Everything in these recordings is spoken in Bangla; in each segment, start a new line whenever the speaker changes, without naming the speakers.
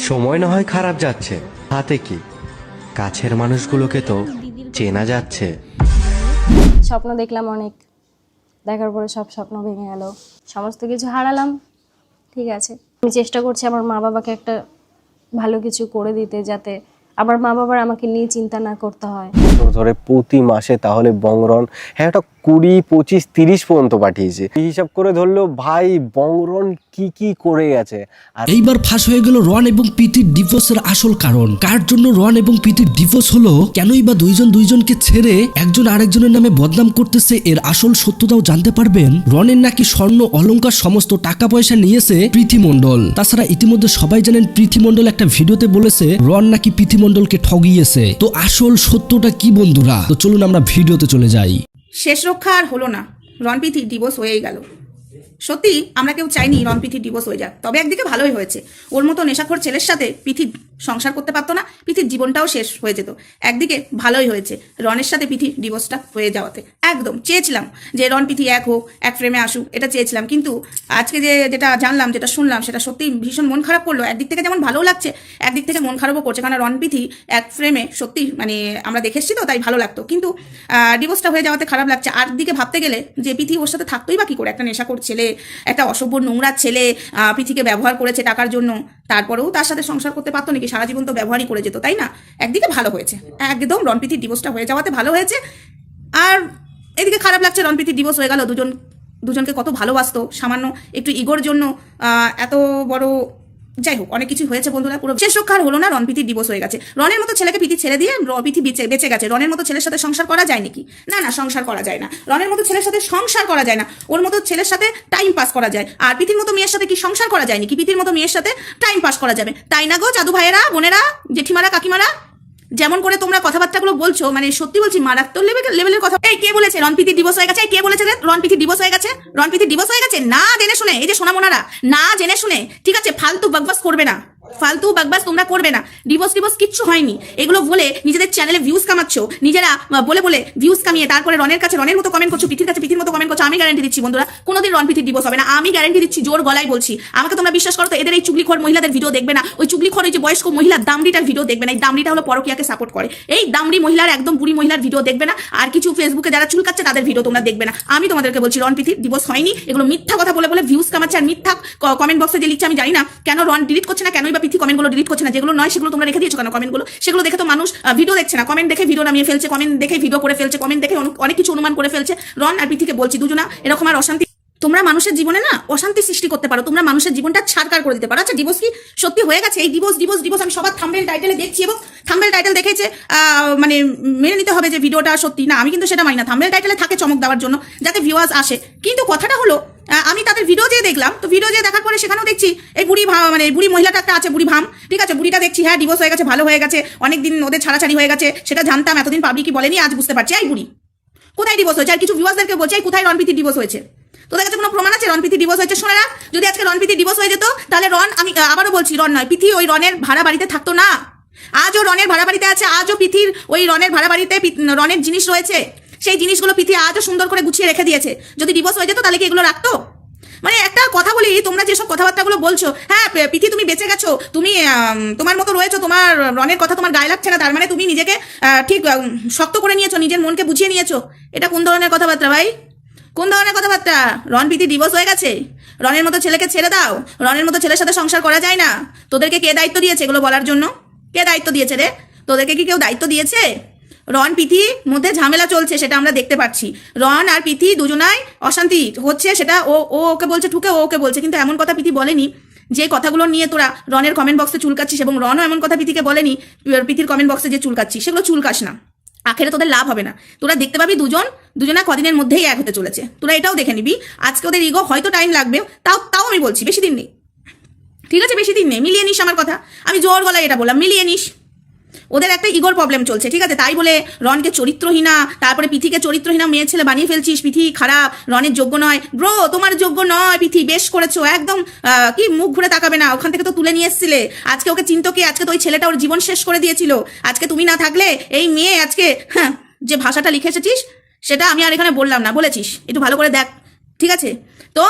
সময় না হয় খারাপ যাচ্ছে। হাতে কি? কাছের মানুষগুলোকে তো চেনা যাচ্ছে।
স্বপ্ন দেখলাম অনেক। দেখার পরে সব স্বপ্ন ভেঙে গেল। সমস্ত কিছু হারালাম। ঠিক আছে। আমি চেষ্টা করছি আমার মা বাবাকে একটা ভালো কিছু করে দিতে যাতে আমার মা বাবার আমাকে নিয়ে চিন্তা না করতে হয়।
বছর ধরে প্রতি মাসে তাহলে বংরন হ্যাঁ একটা কুড়ি, পঁচিশ, তিরিশ পর্যন্ত পাঠিয়েছে। এই হিসাব করে ধরলো ভাই বংরন কি কি করে গেছে?
এইবার ফাঁস হয়ে গেল রন এবং প্রীতির ডিভোর্সের আসল কারণ। কার জন্য রন এবং প্রীতির ডিভোর্স হলো? কেনই বা দুইজন দুইজনকে ছেড়ে একজন আরেকজনের নামে বদনাম করতেছে এর আসল সত্যতাও জানতে পারবেন? রনের নাকি স্বর্ণ অলংকার সমস্ত টাকা পয়সা নিয়েছে পৃথিমণ্ডল তাছাড়া ইতিমধ্যে সবাই জানেন পৃথিমণ্ডল একটা ভিডিওতে বলেছে রন নাকি পৃথিমণ্ডলকে ঠগিয়েছে। তো আসল সত্যটা কি বন্ধুরা, তো চলুন আমরা ভিডিওতে চলে যাই।
শেষ রক্ষা আর হলো না। রণপিথি ডিভোর্স হয়েই গেল। সত্যি, আমরা কেউ চাইনি রণপিথির ডিভোর্স হয়ে যাক। তবে একদিকে ভালোই হয়েছে। ওর মতো নেশাখোর ছেলের সাথে পিথি সংসার করতে পারতো না, পিথির জীবনটাও শেষ হয়ে যেত। একদিকে ভালোই হয়েছে রনের সাথে পিথি ডিভোর্সটা হয়ে যাওয়াতে। একদম, চেয়েছিলাম যে রন পিথি এক হোক, এক ফ্রেমে আসুক, এটা চেয়েছিলাম। কিন্তু আজকে যে যেটা জানলাম, যেটা শুনলাম, সেটা সত্যি ভীষণ মন খারাপ করল। একদিক থেকে যেমন ভালোও লাগছে, একদিক থেকে মন খারাপও করছে কারণ রন পিথি এক ফ্রেমে সত্যি মানে আমরা দেখে এসেছি তো, তাই ভালো লাগতো। কিন্তু ডিভোর্সটা হয়ে যাওয়াতে খারাপ লাগছে। আর দিকে ভাবতে গেলে যে পিথি ওর সাথে থাকতোই বা কি করে একটা নেশাখোর ছেলে একটা অসভ্য নোংরা ছেলে পিথিকে ব্যবহার করেছে টাকার জন্য। তারপরেও তার সাথে সংসার করতে পারতো নাকি? সারা জীবন তো ব্যবহারই করে যেত, তাই না? একদিকে ভালো হয়েছে। একদম রণপ্রীতির ডিভোর্সটা হয়ে যাওয়াতে ভালো হয়েছে। আর এদিকে খারাপ লাগছে, রণপ্রীতির ডিভোর্স হয়ে গেল। দুজন, দুজনকে কত ভালোবাসতো। সামান্য একটু ইগোর জন্য এত বড় যাই হোক, অনেক কিছু হয়েছে বন্ধুরা, পুরো শেষ রক্ষা আর হলো না রণপীতির ডিভোর্স হয়ে গেছে। রনের মতো ছেলেকে পিতি ছেড়ে দিয়ে পিথি বেঁচে বেঁচে গেছে। রনের মতো ছেলের সাথে সংসার করা যায় নাকি? না না, সংসার করা যায় না। রনের মতো ছেলের সাথে সংসার করা যায় না। ওর মতো ছেলের সাথে টাইম পাস করা যায়। আর পিথির মতো মেয়ের সাথে কি সংসার করা যায় নাকি? পিথির মতো মেয়ের সাথে টাইম পাস করা যাবে। তাই না গো, জাদু ভাইয়েরা, বোনেরা, জেঠিমারা, কাকিমারা? যেমন করে তোমরা কথাবার্তাগুলো বলছো মানে সত্যি বলছি, মারাত্মক লেভেল লেভেলের কথা। এই কে বলেছে? রণপীতি ডিভোর্স হয়ে গেছে। কে বলেছে রে রনপিতি ডিভোর্স হয়ে গেছে? রণপীতি ডিভোর্স হয়ে গেছে? না, জেনে শুনে। এই যে সোনামোনারা, না, জেনে শুনে। ঠিক আছে, ফালতু বকবাস করবে না। ফালতু বাকবাস তোমরা করবে না। ডিভোর্স ডিভোর্স কিচ্ছু হয়নি। এগুলো বলে নিজেদের চ্যানেলে ভিউজ কামাচ্ছ। নিজেরা বলে বলে ভিউজ কামিয়ে তারপরে রনের কাছে রনের মতো কমেন্ট করছ পিঠির কাছে পিঠির মতো কমেন্ট করছ, আমি গ্যারান্টি দিচ্ছি বন্ধুরা, কোনোদিন রন পিঠির ডিভোর্স হবে না। আমি গ্যারান্টি দিচ্ছি, জোর গলায় বলছি। আমাকে তোমরা বিশ্বাস করো তো, এদের এই চুগলিখোর মহিলাদের ভিডিও দেখবে না। ওই চুগলিখোর, ওই যে বয়স্ক মহিলার দামড়িটার ভিডিও দেখবে না। এই দামড়িটা হলো পরকিয়াকে সাপোর্ট করে। এই দামড়ি মহিলার, একদম বুড়ি মহিলার ভিডিও দেখবে না। আর কিছু ফেসবুকে যারা চুলকাচ্ছে, তাদের ভিডিও তোমরা দেখবে না। আমি তোমাদেরকে বলছি রন পিথির ডিভোর্স হয়নি। এগুলো মিথ্যা কথা বলে বলে ভিউজ কামাচ্ছে আর মিথ্যা কমেন্ট বক্সে যে লিখছে, আমি জানি না। কেন রন ডিলিট করছে না? কেনই পিথি কমেন্টগুলো ডিলিট করছে না, যেগুলো নয়, সেগুলো তোমরা রেখে দিয়েছ কেন? কমেন্টগুলো, সেগুলো দেখে তো মানুষ ভিডিও দেখছে না। কমেন্ট দেখে ভিডিও নামিয়ে ফেলছে কমেন্ট দেখে ভিডিও করে ফেলছে কমেন্ট দেখে অনেক- কিছু অনুমান করে ফেলছে। রন আর পিথিকে বলছি, দুজনা, এরকম আর অশান্তি। তোমরা মানুষের জীবনে না অশান্তি সৃষ্টি করতে পারো, তোমরা মানুষের জীবনটা ছাড়কার করে দিতে পারো। আচ্ছা ডিভোর্স কি সত্যি হয়ে গেছে? এই ডিভোর্স ডিভোর্স ডিভোর্স আমি সবার থাম্বেল টাইটেলে দেখছি এবং থাম্বেল টাইটেল দেখেছে মানে মেনে নিতে হবে যে ভিডিওটা সত্যি। না, আমি কিন্তু সেটা মানি না। থাম্বেল টাইটেলে থাকে চমক দেওয়ার জন্য, যাতে ভিউয়ার্স আসে। কিন্তু কথাটা হলো আমি তাদের ভিডিও যে দেখলাম। তো ভিডিও যে দেখার পরে সেখানেও দেখছি, এই বুড়ি ভা মানে বুড়ি মহিলাটা একটা আছে, বুড়ি ভাম। ঠিক আছে, বুড়িটা দেখছি হ্যাঁ ডিভোর্স হয়ে গেছে, ভালো হয়ে গেছে, অনেকদিন ওদের ছাড়াছাড়ি হয়ে গেছে, সেটা জানতাম, এতদিন পাবলিকই বলেনি, আজ বুঝতে পারছি, এই বুড়ি। কোথায় ডিভোর্স হয়েছে? আর কিছু ভিউয়ার্সদেরকে বলছে, এই কোথায় রনপ্রীতি ডিভোর্স হয়েছে? তোদের কাছে কোনো প্রমাণ আছে? রনপ্রীতি ডিভোর্স হয়েছে? শোনা না, যদি আজকে রনপ্রীতি ডিভোর্স হয়ে যেত, তাহলে রণ, আমি আবারও বলছি, রণ নয় পিথি ওই রণের ভাড়া বাড়িতে থাকতো না। আজও রনের ভাড়া বাড়িতে আছে, আজও পিথির ওই রণের ভাড়া বাড়িতে রণের জিনিস রয়েছে। সেই জিনিসগুলো পিথি আজও সুন্দর করে গুছিয়ে রেখে দিয়েছে। যদি ডিভোর্স হয়ে যেত তাহলে কি এগুলো রাখতো? মানে একটা কথা বলি, তোমরা যেসব কথাবার্তাগুলো বলছো হ্যাঁ পিথি তুমি বেঁচে গেছো, তুমি তোমার মতো রয়েছো, তোমার রনের কথা তোমার গায়ে লাগছে না, তার মানে তুমি নিজেকে ঠিক শক্ত করে নিয়েছো, নিজের মনকে বুঝিয়ে নিয়েছো। এটা কোন ধরনের কথাবার্তা ভাই? কোন ধরনের কথাবার্তা? রন পিতি ডিভোর্স হয়ে গেছে? রনের মতো ছেলেকে ছেড়ে দাও। রনের মতো ছেলের সাথে সংসার করা যায় না। তোদেরকে কে দায়িত্ব দিয়েছে এগুলো বলার জন্য? কে দায়িত্ব দিয়েছে রে? তোদেরকে কি কেউ দায়িত্ব দিয়েছে? রন পিথি মধ্যে ঝামেলা চলছে, সেটা আমরা দেখতে পাচ্ছি। রন আর পিথি দুজনাই অশান্তি হচ্ছে, সেটা ও ও ওকে বলছে, ঠুকে ও ওকে বলছে, কিন্তু এমন কথা পিথি বলেনি যে কথাগুলো নিয়ে তোরা রনের কমেন্ট বক্সে চুলকাচ্ছিস এবং রনও এমন কথা পিথিকে বলেনি পিথির কমেন্ট বক্সে যে চুলকাচ্ছিস, সেগুলো চুলকাস না। আখেরে তোদের লাভ হবে না। তোরা দেখতে পাবি দুজন, দুজনা কদিনের মধ্যেই এক হতে চলেছে। তোরা এটাও দেখে নিবি। আজকে ওদের ইগো হয়তো টাইম লাগবে, তাও তাও আমি বলছি, বেশি দিন নেই। ঠিক আছে, বেশি দিন নেই, মিলিয়ে নিস আমার কথা। আমি জোর গলায় এটা বললাম, মিলিয়ে নিস। ওদের একটা ইগোর প্রবলেম চলছে, ঠিক আছে? তাই বলে রনকে চরিত্রহীনা, তারপরে পিথিকে চরিত্রহীনা মেয়ে ছেলে বানিয়ে ফেলছিস, পিথি খারাপ, রনের যোগ্য নয়। ব্রো তোমার যোগ্য নয়, পিথি, বেশ করেছ, একদম কি মুখ ঘুরে তাকাবে না, ওখান থেকে তো তুলে নিয়ে এসেছিলে। আজকে ওকে চিন্ত কি আজকে তো ওই ছেলেটা ওর জীবন শেষ করে দিয়েছিল। আজকে তুমি না থাকলে এই মেয়ে আজকে হ্যাঁ যে ভাষাটা লিখে এসেছিস, সেটা আমি আর এখানে বললাম না, বলেছিস, একটু ভালো করে দেখ, ঠিক আছে? তো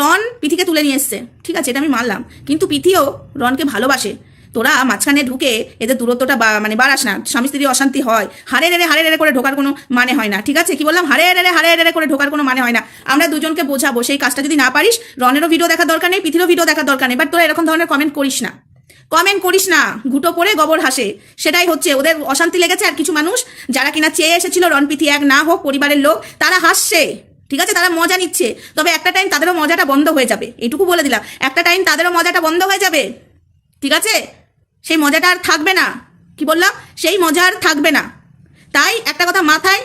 রন পিথিকে তুলে নিয়ে এসছে, ঠিক আছে, এটা আমি মানলাম। কিন্তু পিথিও রনকে ভালোবাসে। তোরা মাঝখানে ঢুকে এদের দূরত্বটা মানে বাড়াস না। স্বামী স্ত্রী অশান্তি হয়। হারে রেড়ে হারে রেড়ে করে ঢোকার কোনো মানে হয় না। ঠিক আছে? কি বললাম? হারে রেড়ে হারে রেড়ে করে ঢোকার কোনো মানে হয় না। আমরা দুজনকে বোঝাবো। সেই কাজটা যদি না পারিস, রনেরও ভিডিও দেখার দরকার নেই, পৃথিবীরও ভিডিও দেখার দরকার নেই। বাট তোরা এরকম ধরনের কমেন্ট করিস না। কমেন্ট করিস না। ঘুটো পরে গোবর হাসে। সেটাই হচ্ছে। ওদের অশান্তি লেগেছে আর কিছু মানুষ যারা কিনা চেয়ে এসেছিল রণপিথি এক না হোক, পরিবারের লোক, তারা হাসছে। ঠিক আছে? তারা মজা নিচ্ছে। তবে একটা টাইম তাদেরও মজাটা বন্ধ হয়ে যাবে। এইটুকু বলে দিলাম। একটা টাইম তাদেরও মজাটা বন্ধ হয়ে যাবে। ঠিক আছে? সেই মজাটা আর থাকবে না। কি বললাম? সেই মজা আর থাকবে না। তাই একটা কথা মাথায়,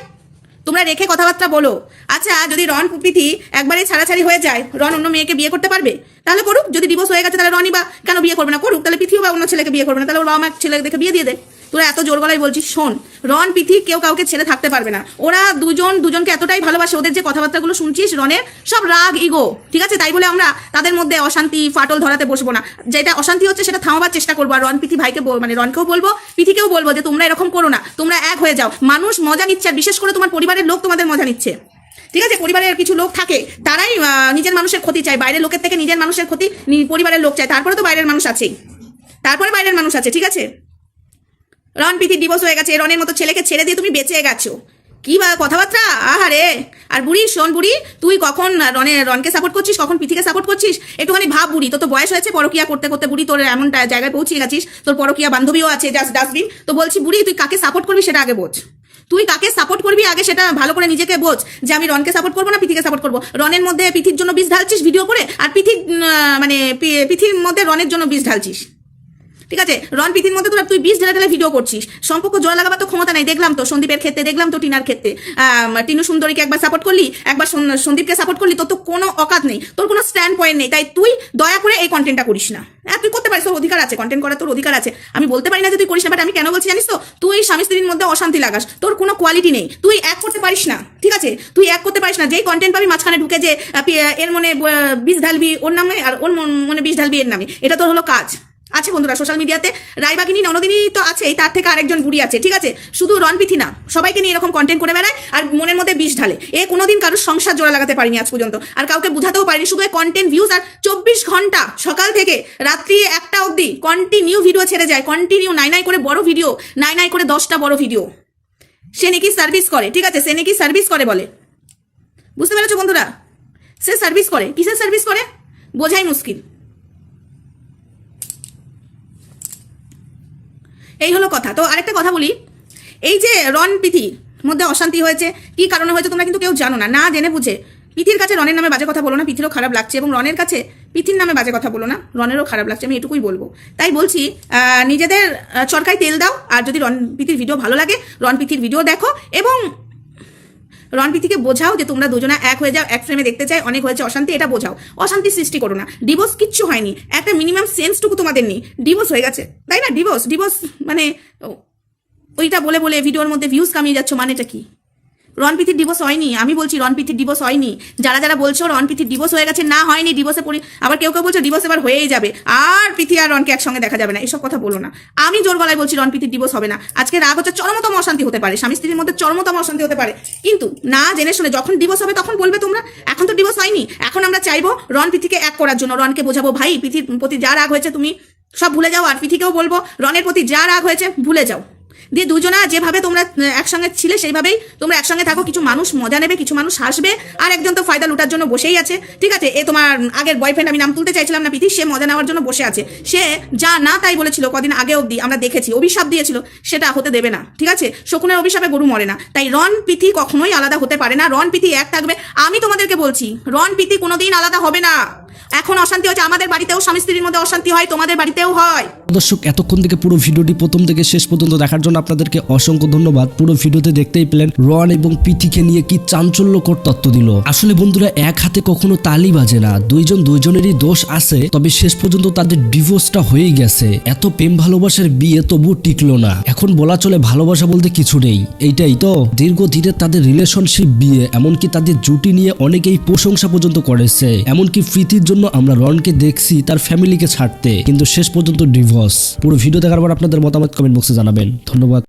তোমরা রেখে কথাবার্তা বলো। আচ্ছা যদি রন প্রীতি একবারে ছাড়াছাড়ি হয়ে যায়, রন অন্য মেয়েকে বিয়ে করতে পারবে? তাহলে করুক। যদি ডিভোর্স হয়ে গেছে, তাহলে রনই বা কেন বিয়ে করবে না? করুক। তাহলে পৃথিবী বা অন্য ছেলেকে বিয়ে করবে না। তাহলে রম এক ছেলে দেখে বিয়ে দিয়ে দে তোরা এত জোর গলায় বলছিস, শোন, রন, পিথি, কেউ কাউকে ছেড়ে থাকতে পারবে না। ওরা দুজন, দুজনকে এতটাই ভালোবাসে, ওদের যে কথাবার্তাগুলো শুনছিস, রনের, সব রাগ ইগো ঠিক আছে? তাই বলে আমরা তাদের মধ্যে অশান্তি, ফাটল ধরাতে বসবো না। যেটা অশান্তি হচ্ছে, সেটা থামাবার চেষ্টা করব। আর রন, পিথি ভাইকে মানে রনকেও বলব, পিথিকেও বলব যে, তোমরা এরকম করো না, তোমরা এক হয়ে যাও। মানুষ মজা নিচ্ছে, আর বিশেষ করে তোমার পরিবারের লোক তোমাদের মজা নিচ্ছে। ঠিক আছে? পরিবারের কিছু লোক থাকে, তারাই নিজের মানুষের ক্ষতি চায়। বাইরের লোকের থেকে নিজের মানুষের ক্ষতি পরিবারের লোক চায়। তারপরে তো বাইরের মানুষ আছেই। তারপরে বাইরের মানুষ আছে, ঠিক আছে? রন পিথি ডিভোর্স হয়ে গেছে রনের মতো ছেলেকে ছেড়ে দিয়ে তুমি বেঁচে গেছো। কি বা কথাবার্তা? আহারে! আর বুড়ি, শোন বুড়ি, তুই কখন রনে রনকে সাপোর্ট করছিস? কখন পিথিকে সাপোর্ট করছিস? একটুখানি ভাব বুড়ি, তোর তো বয়স হয়েছে পরকিয়া করতে করতে, বুড়ি তোর এমন জায়গায় পৌঁছে গেছিস, তোর পরকিয়া বান্ধবীও আছে জাস্ট ডাস্টবিন তো বলছি, বুড়ি, তুই কাকে সাপোর্ট করবি সেটা আগে বোঝ। তুই কাকে সাপোর্ট করবি আগে সেটা ভালো করে নিজেকে বোঝ, যে আমি রনকে সাপোর্ট করব না পিথিকে সাপোর্ট করব। রনের মধ্যে পিথির জন্য বিষ ঢালছিস ভিডিও করে, আর পিথির মানে পিথির মধ্যে রনের জন্য বিষ ঢালছিস। ঠিক আছে? রন প্রীতির মধ্যে তোরা তুই বিষ ঢেলে ঢেলে ভিডিও করছিস। সম্পর্ক জোড়া লাগাবার তো ক্ষমতা নাই, দেখলাম তো সন্দীপের ক্ষেত্রে, দেখলাম তো টিনার ক্ষেত্রে। টিনু সুন্দরীকে একবার সাপোর্ট করলি, একবার সন্দীপকে সাপোর্ট করলি, তোর তো কোনো অকাত নেই, তোর কোনো স্ট্যান্ড পয়েন্ট নেই, তাই তুই দয়া করে এই কন্টেন্টটা করিস না। হ্যাঁ তুই করতে পারিস, তোর অধিকার আছে কন্টেন্ট করার তোর অধিকার আছে। আমি বলতে পারি না যে তুই করিস না বাট আমি কেন বলছি জানিস তো? তুই স্বামী স্ত্রীর মধ্যে অশান্তি লাগাস, তোর কোনো কোয়ালিটি নেই, তুই এক করতে পারিস না, ঠিক আছে? তুই এক করতে পারিস না, যেই কন্টেন্ট পাবি মাঝখানে ঢুকে যে এর মনে বিষ ঢালবি ওর নামে, আর ওর মনে বিষ ঢালবি এর নামে, এটা তোর হলো কাজ। আছে বন্ধুরা সোশ্যাল মিডিয়াতে রায়বাগিনী, ননদিনী তো আছেই, তার থেকে আরেকজন বুড়ি আছে, ঠিক আছে? শুধু রনপিথি না, সবাইকে নিয়ে এরকম কন্টেন্ট করে বেড়ায় আর মনের মধ্যে বিষ ঢালে। এ কোনোদিন কারোর সংসার জোড়া লাগাতে পারিনি আজ পর্যন্ত। আর কাউকে বুঝাতেও পারিনি, শুধু এই কন্টেন্ট ভিউজ আর চব্বিশ ঘণ্টা সকাল থেকে রাত্রি একটা অবধি কন্টিনিউ ভিডিও ছেড়ে যায়। কন্টিনিউ নাই নাই করে বড় ভিডিও নাই নাই করে দশটা বড় ভিডিও সে নাকি সার্ভিস করে, ঠিক আছে? সে নাকি সার্ভিস করে বলে। বুঝতে পেরেছ বন্ধুরা? সে সার্ভিস করে। কিসের সার্ভিস করে? বোঝাই মুশকিল। এই হলো কথা। তো আরেকটা কথা বলি। এই যে রন পিথি মধ্যে অশান্তি হয়েছে, কি কারণে হয়েছে তোমরা কিন্তু কেউ জানো না। না জেনে বুঝে। পিথির কাছে রনের নামে বাজে কথা বলো না, পিথিরও খারাপ লাগছে এবং রনের কাছে পিথির নামে বাজে কথা বলো না রনেরও খারাপ লাগছে, আমি এটুকুই বলব। তাই বলছি নিজেদের চরকায় তেল দাও, আর যদি রন পিথির ভিডিও ভালো লাগে রন পিথির ভিডিও দেখো, এবং রণপ্রীতিকে বোঝাও যে তোমরা দুজনা এক হয়ে যাও, এক ফ্রেমে দেখতে চাই, অনেক হয়েছে অশান্তি, এটা বোঝাও। অশান্তি সৃষ্টি করো না। ডিভোর্স কিচ্ছু হয়নি। একটা মিনিমাম সেন্সটুকু তোমাদের নেই। ডিভোর্স হয়ে গেছে। তাই না? ডিভোর্স ডিভোর্স মানে ওইটা বলে বলে ভিডিওর মধ্যে ভিউজ কামিয়ে যাচ্ছ, মানেটা কি? রণপ্রীতির ডিভোর্স হয়নি। আমি বলছি রণপ্রীতির ডিভোর্স হয়নি। যারা যারা বলছো রণপ্রীতির ডিভোর্স হয়ে গেছে, না হয়নি ডিভোর্সে পড়ি আবার কেউ কেউ বলছো ডিভোর্স এবার হয়েই যাবে। আর প্রীতি আর রনকে একসঙ্গে দেখা যাবে না। এসব কথা বলো না। আমি জোর গলায় বলছি রণপ্রীতির ডিভোর্স হবে না। আজকে রাগ হচ্ছে চরমতম অশান্তি হতে পারে। স্বামী স্ত্রীর মধ্যে চরমতম অশান্তি হতে পারে। কিন্তু না জেনে শুনে যখন ডিভোর্স হবে তখন বলবে তোমরা, এখন তো ডিভোর্স হয়নি। এখন আমরা চাইব পৃথিকে এক করার জন্য। রনকে বোঝাবো, ভাই পৃথির প্রতি যা রাগ হয়েছে তুমি সব ভুলে যাও। আর পৃথিকেও বলব রনের প্রতি যা রাগ হয়েছে, ভুলে যাও। দিয়ে দুজনা যেভাবে তোমরা একসঙ্গে ছিলে, সেইভাবেই তোমরা একসঙ্গে থাকো। কিছু মানুষ মজা নেবে, কিছু মানুষ হাসবে। আর একজন তো ফায়দা লুটার জন্য বসেই আছে। ঠিক আছে, এ তোমার আগের বয়ফ্রেন্ড আমি নাম তুলতে চাইছিলাম না প্রীতি, সে মজা নেওয়ার জন্য বসে আছে। সে যা না তাই বলেছিল কদিন আগে অবধি, আমরা দেখেছি, অভিশাপ দিয়েছিল, সেটা হতে দেবে না। ঠিক আছে, শকুনের অভিশাপে গরু মরে না। তাই রন পিথি কখনোই আলাদা হতে পারে না। রন পিথি এক থাকবে। আমি তোমাদেরকে বলছি রন পিথি কোনোদিন আলাদা হবে না। এখন অশান্তি হচ্ছে আমাদের বাড়িতেও স্বামী স্ত্রীর মধ্যে অশান্তি হয়, তোমাদের বাড়িতেও হয়।
দর্শক, এতক্ষণ থেকে পুরো ভিডিওটি প্রথম থেকে শেষ পর্যন্ত দেখার জন্য আপনাদেরকে অসংখ্য ধন্যবাদ। পুরো ভিডিওতে দেখতেই পেলেন রন এবং পিথিকে নিয়ে কি চাঞ্চল্যকর তত্ত্ব দিল। আসলে বন্ধুরা, এক হাতে কখনো তালি বাজে না, দুইজন দুইজনেরই দোষ আছে, তবে শেষ পর্যন্ত তাদের ডিভোর্সটা হয়ে গেছে। এত প্রেম ভালোবাসার বিয়ে তবু টিকলো না। এখন বলা চলে ভালোবাসা বলতে কিছু নেই। এইটাই তো দীর্ঘ দীর্ঘদিনের তাদের রিলেশনশিপ বিয়ে, এমনকি তাদের জুটি নিয়ে অনেকেই প্রশংসা পর্যন্ত করেছে। এমনকি প্রীতির জন্য আমরা রনকে দেখছি তার ফ্যামিলিকে ছাড়তে। কিন্তু শেষ পর্যন্ত ডিভোর্স পুরো ভিডিও দেখার পর আপনাদের মতামত কমেন্ট বক্সে জানাবেন। ধন্যবাদ।